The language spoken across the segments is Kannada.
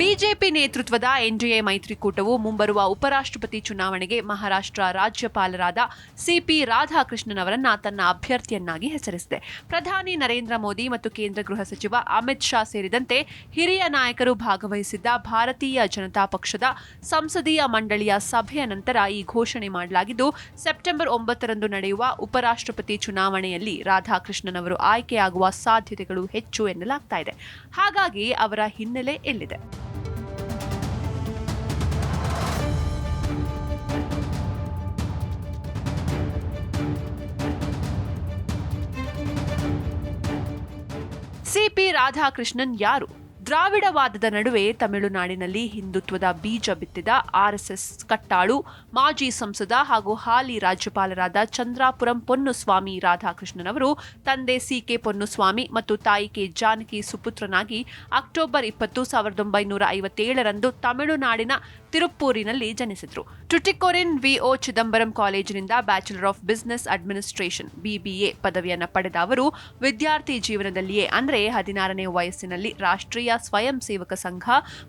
ಬಿಜೆಪಿ ನೇತೃತ್ವದ ಎನ್ಡಿಎ ಮೈತ್ರಿಕೂಟವು ಮುಂಬರುವ ಉಪರಾಷ್ಟ್ರಪತಿ ಚುನಾವಣೆಗೆ ಮಹಾರಾಷ್ಟ್ರ ರಾಜ್ಯಪಾಲರಾದ ಸಿಪಿ ರಾಧಾಕೃಷ್ಣನ್ ಅವರನ್ನ ತನ್ನ ಅಭ್ಯರ್ಥಿಯನ್ನಾಗಿ ಹೆಸರಿಸಿದೆ. ಪ್ರಧಾನಿ ನರೇಂದ್ರ ಮೋದಿ ಮತ್ತು ಕೇಂದ್ರ ಗೃಹ ಸಚಿವ ಅಮಿತ್ ಶಾ ಸೇರಿದಂತೆ ಹಿರಿಯ ನಾಯಕರು ಭಾಗವಹಿಸಿದ್ದ ಭಾರತೀಯ ಜನತಾ ಪಕ್ಷದ ಸಂಸದೀಯ ಮಂಡಳಿಯ ಸಭೆಯ ನಂತರ ಈ ಘೋಷಣೆ ಮಾಡಲಾಗಿದ್ದು, ಸೆಪ್ಟೆಂಬರ್ ಒಂಬತ್ತರಂದು ನಡೆಯುವ ಉಪರಾಷ್ಟ್ರಪತಿ ಚುನಾವಣೆಯಲ್ಲಿ ರಾಧಾಕೃಷ್ಣನ್ ಅವರು ಆಯ್ಕೆಯಾಗುವ ಸಾಧ್ಯತೆಗಳು ಹೆಚ್ಚು ಎನ್ನಲಾಗ್ತಾ ಇದೆ. ಹಾಗಾಗಿ ಅವರ ಹಿನ್ನೆಲೆ ಎಲ್ಲಿದೆ? ಸಿಪಿ ರಾಧಾಕೃಷ್ಣನ್ ಯಾರು? ದ್ರಾವಿಡವಾದದ ನಡುವೆ ತಮಿಳುನಾಡಿನಲ್ಲಿ ಹಿಂದುತ್ವದ ಬೀಜ ಬಿತ್ತಿದ ಆರ್ಎಸ್ಎಸ್ ಕಟ್ಟಾಳು, ಮಾಜಿ ಸಂಸದ ಹಾಗೂ ಹಾಲಿ ರಾಜ್ಯಪಾಲರಾದ ಚಂದ್ರಾಪುರಂ ಪೊನ್ನುಸ್ವಾಮಿ ರಾಧಾಕೃಷ್ಣನ್ ಅವರು ತಂದೆ ಸಿಕೆ ಪೊನ್ನುಸ್ವಾಮಿ ಮತ್ತು ತಾಯಿ ಕೆ. ಜಾನಕಿ ಸುಪುತ್ರನಾಗಿ ಅಕ್ಟೋಬರ್ ಇಪ್ಪತ್ತು ಸಾವಿರದ ಒಂಬೈನೂರ ಐವತ್ತೇಳರಂದು ತಮಿಳುನಾಡಿನ ತಿರುಪ್ಪೂರಿನಲ್ಲಿ ಜನಿಸಿದ್ರು. ಟುಟಿಕೋರಿನ್ ವಿಒ ಚಿದಂಬರಂ ಕಾಲೇಜಿನಿಂದ bachelor of business administration, BBA ಪದವಿಯನ್ನು ಪಡೆದ ಅವರು ವಿದ್ಯಾರ್ಥಿ ಜೀವನದಲ್ಲಿಯೇ, ಅಂದರೆ ಹದಿನಾರನೇ ವಯಸ್ಸಿನಲ್ಲಿ ರಾಷ್ಟ್ರೀಯ ಸ್ವಯಂ ಸೇವಕ ಸಂಘ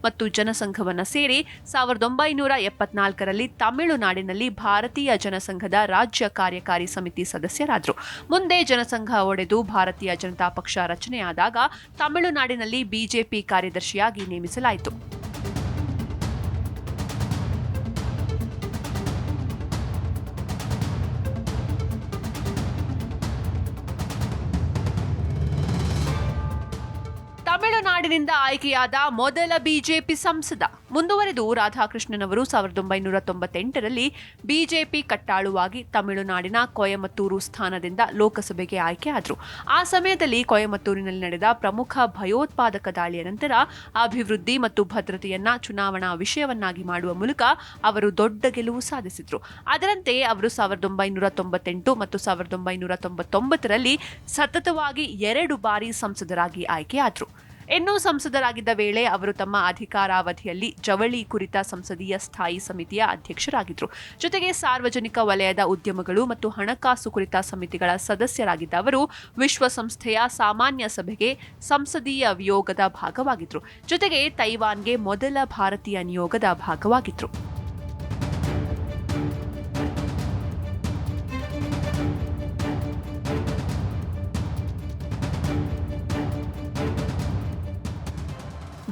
ಮತ್ತು ಜನಸಂಘವನ್ನು ಸೇರಿ ಸಾವಿರದ ಒಂಬೈನೂರ ಎಪ್ಪತ್ನಾಲ್ಕರಲ್ಲಿ ತಮಿಳುನಾಡಿನಲ್ಲಿ ಭಾರತೀಯ ಜನಸಂಘದ ರಾಜ್ಯ ಕಾರ್ಯಕಾರಿ ಸಮಿತಿ ಸದಸ್ಯರಾದರು. ಮುಂದೆ ಜನಸಂಘ ಒಡೆದು ಭಾರತೀಯ ಜನತಾ ಪಕ್ಷ ರಚನೆಯಾದಾಗ ತಮಿಳುನಾಡಿನಲ್ಲಿ ಬಿಜೆಪಿ ಕಾರ್ಯದರ್ಶಿಯಾಗಿ ನೇಮಿಸಲಾಯಿತು. ತಮಿಳುನಾಡಿನಿಂದ ಆಯ್ಕೆಯಾದ ಮೊದಲ ಬಿಜೆಪಿ ಸಂಸದ. ಮುಂದುವರೆದು ರಾಧಾಕೃಷ್ಣನ್ ಅವರು ಸಾವಿರದ ಒಂಬೈನೂರ ತೊಂಬತ್ತೆಂಟರಲ್ಲಿ ಬಿಜೆಪಿ ಕಟ್ಟಾಳುವಾಗಿ ತಮಿಳುನಾಡಿನ ಕೊಯಮತ್ತೂರು ಸ್ಥಾನದಿಂದ ಲೋಕಸಭೆಗೆ ಆಯ್ಕೆಯಾದರು. ಆ ಸಮಯದಲ್ಲಿ ಕೊಯಮತ್ತೂರಿನಲ್ಲಿ ನಡೆದ ಪ್ರಮುಖ ಭಯೋತ್ಪಾದಕ ದಾಳಿಯ ನಂತರ ಅಭಿವೃದ್ಧಿ ಮತ್ತು ಭದ್ರತೆಯನ್ನ ಚುನಾವಣಾ ವಿಷಯವನ್ನಾಗಿ ಮಾಡುವ ಮೂಲಕ ಅವರು ದೊಡ್ಡ ಗೆಲುವು ಸಾಧಿಸಿದರು. ಅದರಂತೆ ಅವರು ಸಾವಿರದ ಒಂಬೈನೂರ ತೊಂಬತ್ತೆಂಟು ಮತ್ತು ಸಾವಿರದ ಒಂಬೈನೂರ ತೊಂಬತ್ತೊಂಬತ್ತರಲ್ಲಿ ಸತತವಾಗಿ ಎರಡು ಬಾರಿ ಸಂಸದರಾಗಿ ಆಯ್ಕೆಯಾದರು. ಇನ್ನೂ ಸಂಸದರಾಗಿದ್ದ ವೇಳೆ ಅವರು ತಮ್ಮ ಅಧಿಕಾರಾವಧಿಯಲ್ಲಿ ಜವಳಿ ಕುರಿತ ಸಂಸದೀಯ ಸ್ಥಾಯಿ ಸಮಿತಿಯ ಅಧ್ಯಕ್ಷರಾಗಿದ್ದರು ಜೊತೆಗೆ ಸಾರ್ವಜನಿಕ ವಲಯದ ಉದ್ಯಮಗಳು ಮತ್ತು ಹಣಕಾಸು ಕುರಿತ ಸಮಿತಿಗಳ ಸದಸ್ಯರಾಗಿದ್ದ ಅವರು ವಿಶ್ವಸಂಸ್ಥೆಯ ಸಾಮಾನ್ಯ ಸಭೆಗೆ ಸಂಸದೀಯ ವಿಯೋಗದ ಭಾಗವಾಗಿದ್ದರು ಜೊತೆಗೆ ತೈವಾನ್ಗೆ ಮೊದಲ ಭಾರತೀಯ ನಿಯೋಗದ ಭಾಗವಾಗಿದ್ದರು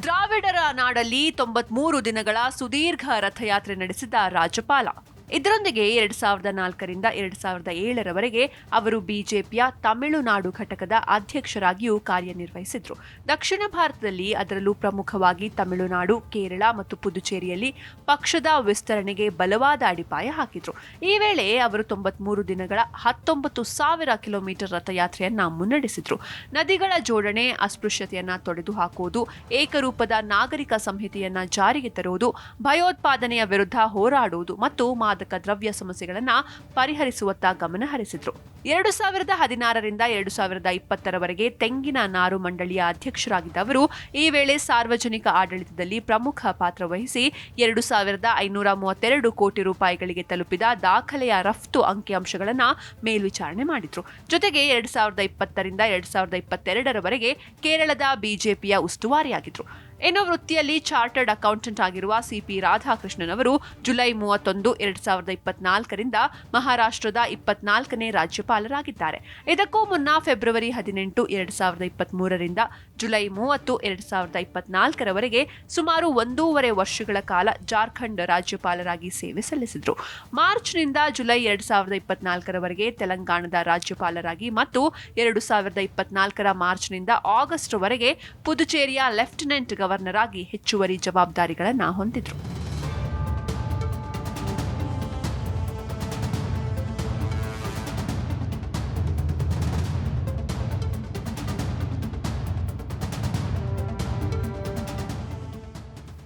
ದ್ರಾವಿಡರ ನಾಡಲ್ಲಿ ತೊಂಬತ್ಮೂರು ದಿನಗಳ ಸುದೀರ್ಘ ರಥಯಾತ್ರೆ ನಡೆಸಿದ ರಾಜ್ಯಪಾಲ. ಇದರೊಂದಿಗೆ ಎರಡ್ ಸಾವಿರದ ನಾಲ್ಕರಿಂದ ಎರಡ್ ಸಾವಿರದ ಏಳರವರೆಗೆ ಅವರು ಬಿಜೆಪಿಯ ತಮಿಳುನಾಡು ಘಟಕದ ಅಧ್ಯಕ್ಷರಾಗಿಯೂ ಕಾರ್ಯನಿರ್ವಹಿಸಿದ್ರು. ದಕ್ಷಿಣ ಭಾರತದಲ್ಲಿ ಅದರಲ್ಲೂ ಪ್ರಮುಖವಾಗಿ ತಮಿಳುನಾಡು, ಕೇರಳ ಮತ್ತು ಪುದುಚೇರಿಯಲ್ಲಿ ಪಕ್ಷದ ವಿಸ್ತರಣೆಗೆ ಬಲವಾದ ಅಡಿಪಾಯ ಹಾಕಿದ್ರು. ಈ ವೇಳೆ ಅವರು ತೊಂಬತ್ಮೂರು ದಿನಗಳ ಹತ್ತೊಂಬತ್ತು ಸಾವಿರ ಕಿಲೋಮೀಟರ್ ರಥಯಾತ್ರೆಯನ್ನ ಮುನ್ನಡೆಸಿದ್ರು. ನದಿಗಳ ಜೋಡಣೆ, ಅಸ್ಪೃಶ್ಯತೆಯನ್ನ ತೊಡೆದು ಹಾಕುವುದು, ಏಕರೂಪದ ನಾಗರಿಕ ಸಂಹಿತೆಯನ್ನ ಜಾರಿಗೆ ತರುವುದು, ಭಯೋತ್ಪಾದನೆಯ ವಿರುದ್ಧ ಹೋರಾಡುವುದು ಮತ್ತು ದ್ರವ್ಯ ಸಮಸ್ಯೆಗಳನ್ನು ಪರಿಹರಿಸುವತ್ತ ಗಮನ ಹರಿಸಿದ್ರು. ಎರಡು ಸಾವಿರದ ಹದಿನಾರರಿಂದ ಎರಡು ಸಾವಿರದ ಇಪ್ಪತ್ತರವರೆಗೆ ತೆಂಗಿನ ನಾರು ಮಂಡಳಿಯ ಅಧ್ಯಕ್ಷರಾಗಿದ್ದ ಅವರು ಈ ವೇಳೆ ಸಾರ್ವಜನಿಕ ಆಡಳಿತದಲ್ಲಿ ಪ್ರಮುಖ ಪಾತ್ರ ವಹಿಸಿ ಎರಡು ಸಾವಿರದ ಐನೂರ ಮೂವತ್ತೆರಡು ಕೋಟಿ ರೂಪಾಯಿಗಳಿಗೆ ತಲುಪಿದ ದಾಖಲೆಯ ರಫ್ತು ಅಂಕಿಅಂಶಗಳನ್ನು ಮೇಲ್ವಿಚಾರಣೆ ಮಾಡಿದ್ರು. ಜೊತೆಗೆ ಎರಡು ಸಾವಿರದ ಇಪ್ಪತ್ತರಿಂದ ಎರಡು ಸಾವಿರದ ಇಪ್ಪತ್ತೆರಡರವರೆಗೆ ಕೇರಳದ ಬಿಜೆಪಿಯ ಉಸ್ತುವಾರಿಯಾಗಿದ್ರು. ಇನ್ನು ವೃತ್ತಿಯಲ್ಲಿ ಚಾರ್ಟರ್ಡ್ ಅಕೌಂಟೆಂಟ್ ಆಗಿರುವ ಸಿಪಿ ರಾಧಾಕೃಷ್ಣನ್ ಅವರು ಜುಲೈ ಮೂವತ್ತೊಂದು, ಎರಡ್ ಸಾವಿರದ ಇಪ್ಪತ್ನಾಲ್ಕರಿಂದ ಮಹಾರಾಷ್ಟ್ರದ ಇಪ್ಪತ್ನಾಲ್ಕನೇ ರಾಜ್ಯಪಾಲರಾಗಿದ್ದಾರೆ. ಇದಕ್ಕೂ ಮುನ್ನ ಫೆಬ್ರವರಿ ಹದಿನೆಂಟು, ಎರಡ್ ಸಾವಿರದ ಇಪ್ಪತ್ಮೂರರಿಂದ ಜುಲೈ ಮೂವತ್ತು, ಎರಡ್ ಸಾವಿರದ ಇಪ್ಪತ್ನಾಲ್ಕರವರೆಗೆ ಸುಮಾರು ಒಂದೂವರೆ ವರ್ಷಗಳ ಕಾಲ ಜಾರ್ಖಂಡ್ ರಾಜ್ಯಪಾಲರಾಗಿ ಸೇವೆ ಸಲ್ಲಿಸಿದರು. ಮಾರ್ಚ್ನಿಂದ ಜುಲೈ ಎರಡ್ ಸಾವಿರದ ಇಪ್ಪತ್ನಾಲ್ಕರವರೆಗೆ ತೆಲಂಗಾಣದ ರಾಜ್ಯಪಾಲರಾಗಿ ಮತ್ತು ಎರಡು ಸಾವಿರದ ಇಪ್ಪತ್ನಾಲ್ಕರ ಮಾರ್ಚ್ನಿಂದ ಆಗಸ್ಟ್ವರೆಗೆ ಪುದುಚೇರಿಯ ಲೆಫ್ಟಿನೆಂಟ್ ಗವರ್ನರ್ ಆಗಿ ಹೆಚ್ಚುವರಿ ಜವಾಬ್ದಾರಿಗಳನ್ನು ಹೊಂದಿದ್ರು.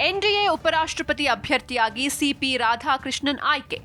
ಎನ್ಡಿಎ ಉಪರಾಷ್ಟ್ರಪತಿ ಅಭ್ಯರ್ಥಿಯಾಗಿ ಸಿಪಿ ರಾಧಾಕೃಷ್ಣನ್ ಆಯ್ಕೆ.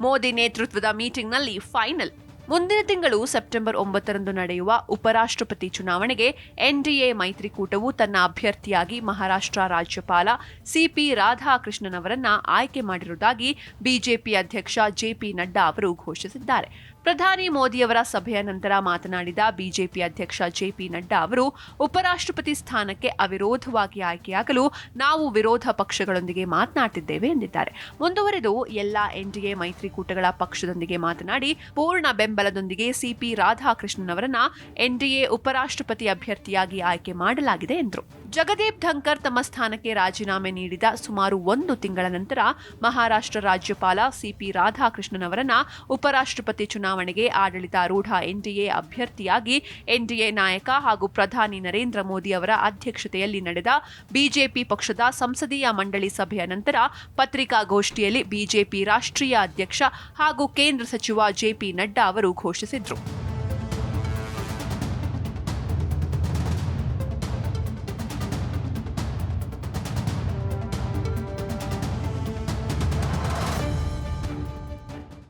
ಮೋದಿ ನೇತೃತ್ವದ ಮೀಟಿಂಗ್ನಲ್ಲಿ ಫೈನಲ್. ಮುಂದಿನ ತಿಂಗಳು ಸೆಪ್ಟೆಂಬರ್ ಒಂಬತ್ತರಂದು ನಡೆಯುವ ಉಪರಾಷ್ಟ್ರಪತಿ ಚುನಾವಣೆಗೆ ಎನ್ಡಿಎ ಮೈತ್ರಿಕೂಟವು ತನ್ನ ಅಭ್ಯರ್ಥಿಯಾಗಿ ಮಹಾರಾಷ್ಟ್ರ ರಾಜ್ಯಪಾಲ ಸಿಪಿ ರಾಧಾಕೃಷ್ಣನ್ ಅವರನ್ನ ಆಯ್ಕೆ ಮಾಡಿರುವುದಾಗಿ ಬಿಜೆಪಿ ಅಧ್ಯಕ್ಷ ಜೆಪಿ ನಡ್ಡಾ ಅವರು ಘೋಷಿಸಿದ್ದಾರೆ. ಪ್ರಧಾನಿ ಮೋದಿಯವರ ಸಭೆಯ ನಂತರ ಮಾತನಾಡಿದ ಬಿಜೆಪಿ ಅಧ್ಯಕ್ಷ ಜೆಪಿ ನಡ್ಡಾ ಅವರು, ಉಪರಾಷ್ಟ್ರಪತಿ ಸ್ಥಾನಕ್ಕೆ ಅವಿರೋಧವಾಗಿ ಆಯ್ಕೆಯಾಗಲು ನಾವು ವಿರೋಧ ಪಕ್ಷಗಳೊಂದಿಗೆ ಮಾತನಾಡುತ್ತಿದ್ದೇವೆ ಎಂದಿದ್ದಾರೆ. ಮುಂದುವರೆದು ಎಲ್ಲ ಎನ್ಡಿಎ ಮೈತ್ರಿಕೂಟಗಳ ಪಕ್ಷದೊಂದಿಗೆ ಮಾತನಾಡಿ, ಪೂರ್ಣ ಬೆಂಬಲದೊಂದಿಗೆ ಸಿಪಿ ರಾಧಾಕೃಷ್ಣನ್ ಅವರನ್ನ ಎನ್ಡಿಎ ಉಪರಾಷ್ಟ್ರಪತಿ ಅಭ್ಯರ್ಥಿಯಾಗಿ ಆಯ್ಕೆ ಮಾಡಲಾಗಿದೆ ಎಂದರು. ಜಗದೀಪ್ ಧಂಕರ್ ತಮ್ಮ ಸ್ಥಾನಕ್ಕೆ ರಾಜೀನಾಮೆ ನೀಡಿದ ಸುಮಾರು ಒಂದು ತಿಂಗಳ ನಂತರ ಮಹಾರಾಷ್ಟ್ರ ರಾಜ್ಯಪಾಲ ಸಿಪಿ ರಾಧಾಕೃಷ್ಣನ್ ಅವರನ್ನ ಉಪರಾಷ್ಟ್ರಪತಿ ಚುನಾವಣೆಗೆ ಆಡಳಿತಾರೂಢ ಎನ್ಡಿಎ ಅಭ್ಯರ್ಥಿಯಾಗಿ ಎನ್ಡಿಎ ನಾಯಕ ಹಾಗೂ ಪ್ರಧಾನಿ ನರೇಂದ್ರ ಮೋದಿ ಅವರ ಅಧ್ಯಕ್ಷತೆಯಲ್ಲಿ ನಡೆದ ಬಿಜೆಪಿ ಪಕ್ಷದ ಸಂಸದೀಯ ಮಂಡಳಿ ಸಭೆಯ ನಂತರ ಪತ್ರಿಕಾಗೋಷ್ಠಿಯಲ್ಲಿ ಬಿಜೆಪಿ ರಾಷ್ಟ್ರೀಯ ಅಧ್ಯಕ್ಷ ಹಾಗೂ ಕೇಂದ್ರ ಸಚಿವ ಜೆಪಿ ನಡ್ಡಾ ಅವರು ಘೋಷಿಸಿದ್ರು.